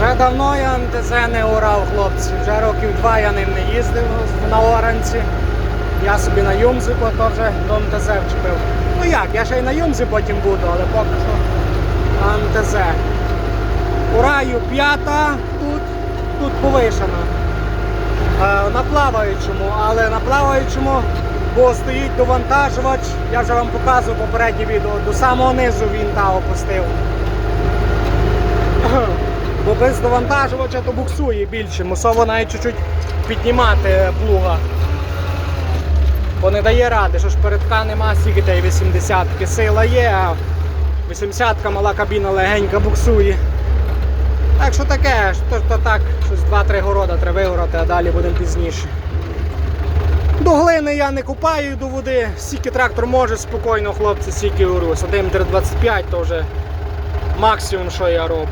Вже давно я НТЗ не урав, хлопці. Вже років два я ним не їздив на оранці. Я собі на то вже до МТЗ вчепив. Ну як, я ще й на Юмзі потім буду, але поки що на МТЗ. Ураю п'ята, тут, тут повишена. Е, на плаваючому, але на плаваючому, бо стоїть довантажувач, я вже вам показував попереднє відео, до самого низу він та опустив. Без довантажувача то буксує більше, мусово навіть чуть-чуть піднімати плуга. Бо не дає ради, що ж передка нема, стільки та й 80-ки. Сила є, а 80-ка мала кабіна легенька буксує. Так що таке, то, то так, щось 2-3 города треба вигорати, а далі будемо пізніше. До глини я не купаю до води, стільки трактор може спокійно, хлопці, стільки уру. Садим 325, то вже максимум, що я роблю.